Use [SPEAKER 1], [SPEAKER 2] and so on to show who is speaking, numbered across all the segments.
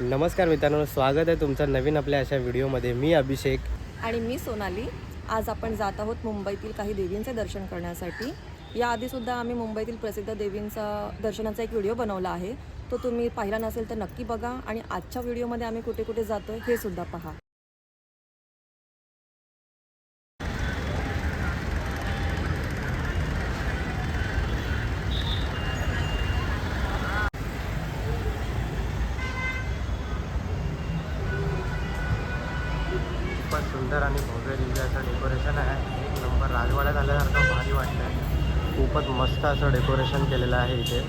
[SPEAKER 1] नमस्कार मित्रांनो स्वागत आहे तुमचं नवीन आपल्या अशा व्हिडिओमध्ये. मी अभिषेक.
[SPEAKER 2] आणि मी सोनाली. आज आपण जात आहोत मुंबईतील काही देवींचे दर्शन करण्यासाठी. याआधीसुद्धा आम्ही मुंबईतील प्रसिद्ध देवींचा दर्शनाचा एक व्हिडिओ बनवला आहे. तो तुम्ही पाहिला नसेल तर नक्की बघा आणि आजच्या व्हिडिओमध्ये आम्ही कुठे कुठे जातो हे सुद्धा पहा
[SPEAKER 1] खूपच सुंदर आणि भव्य दिव्य असं डेकोरेशन आहे. एक नंबर राजवाड्यात आल्यासारखं भारी वाटलं आहे खूपच मस्त असं डेकोरेशन केलेलं आहे इथे.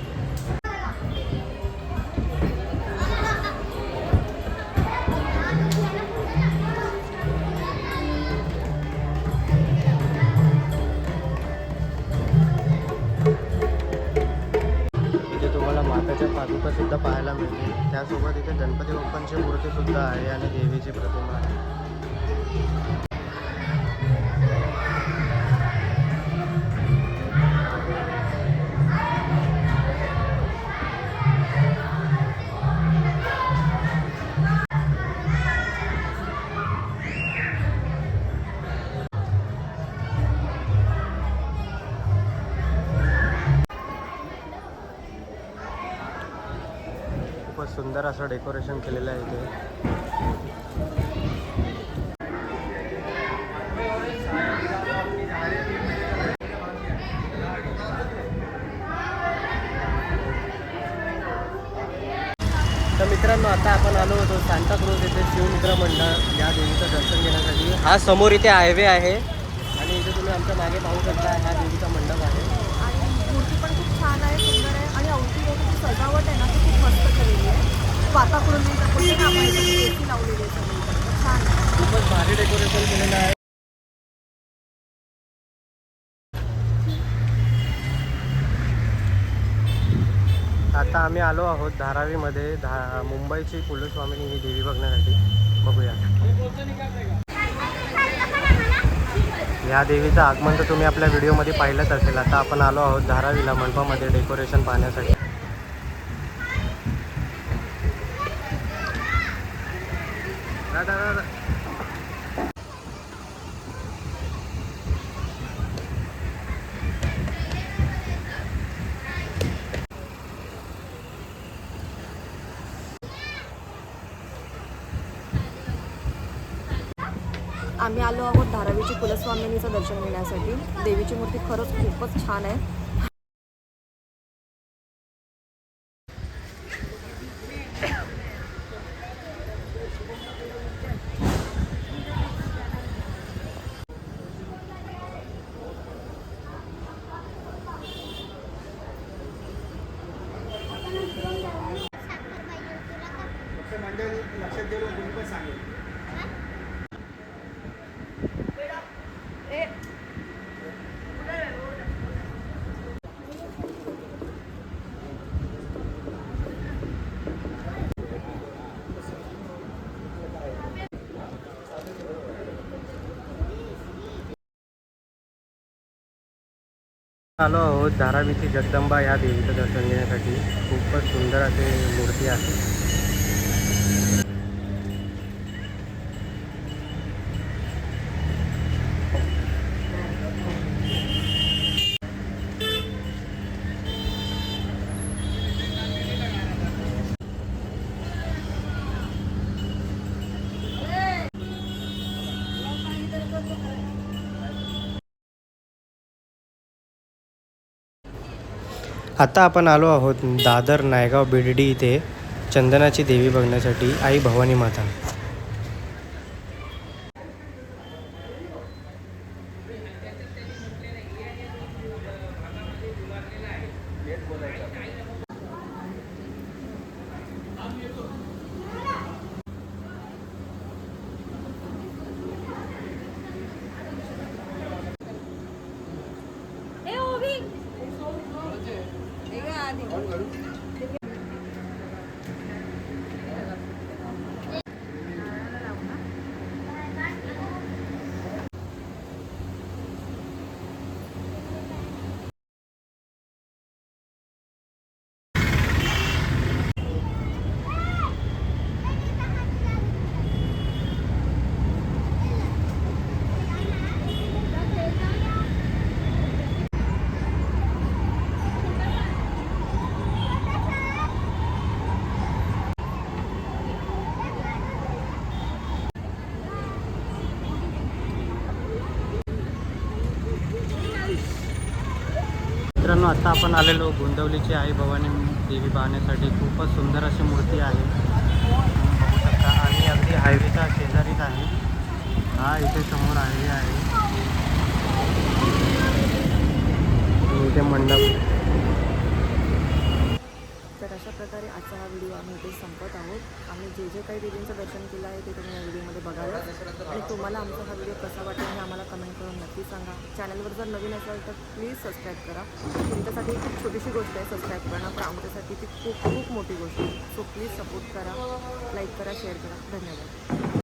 [SPEAKER 1] इथे तुम्हाला पादुका सुद्धा पाहायला मिळते त्यासोबत इथे गणपती बाप्पांची मूर्ती सुद्धा आहे आणि देवीची प्रतिमा आहे. खूपच सुंदर असं डेकोरेशन केलेलं आहे इथे. तर मित्रांनो आता आपण आलो होतो सांताक्रूज येथे शिवमित्र मंडळ या देवीचं दर्शन घेण्यासाठी. हा समोर इथे हायवे आहे आणि इथे तुम्ही आमच्या मागे पाहू शकता हा देवीचा मंडप आहे.
[SPEAKER 2] आणि मूर्ती पण खूप छान आहे सुंदर आहे आणि अवतीभोवती सजावट आहे ना ती खूप मस्त केलेली आहे. वातावरण लावलेली आहे.
[SPEAKER 1] खूपच भारी डेकोरेशन केलेलं आहे. आता आम्ही आलो आहोत धारावीमध्ये. धा मुंबईची कुलस्वामिनी ही देवी बघण्यासाठी. बघूया. या देवीचं आगमन तर तुम्ही आपल्या व्हिडिओमध्ये पाहिलंच असेल. आता आपण आलो आहोत धारावीला मंडपामध्ये डेकोरेशन पाहण्यासाठी. दादा दादा
[SPEAKER 2] आम्ही आलो आहोत धारावीची कुलस्वामिनीचं दर्शन घेण्यासाठी. देवीची मूर्ती खरंच खूपच छान आहे.
[SPEAKER 1] आलो आहोत धारावीची जगदंबा या देवीचं दर्शन घेण्यासाठी. खूपच सुंदर असे मूर्ती आहे. आता आपण आलो आहोत दादर नायगाव बिडडी इथे चंदनाची देवी बघण्यासाठी आई भवानी माता. मित्रांनो आता आपण आलेलो गोंदवलीची आई भवानी देवी पाहण्यासाठी. खूपच सुंदर अशी मूर्ती आहे. बघू शकता आणि अगदी हायवेच्या शेजारीच आहे. हा इथे समोर हायवे आहे. इथे मंडप.
[SPEAKER 2] प्रकारे आजचा हा व्हिडिओ आम्ही इथे संपत आहोत. आम्ही जे जे काही देवींचं दर्शन केलं आहे ते तुम्ही या व्हिडिओमध्ये बघायला आणि तुम्हाला आमचा हा व्हिडिओ कसा वाटेल हे आम्हाला कमेंट करून नक्की सांगा. चॅनलवर जर नवीन असाल तर प्लीज सबस्क्राईब करा. तुमच्यासाठी खूप छोटीशी गोष्ट आहे सबस्क्राईब करणं. पण आमच्यासाठी ती खूप खूप मोठी गोष्ट आहे. सो प्लीज सपोर्ट करा लाईक करा शेअर करा. धन्यवाद.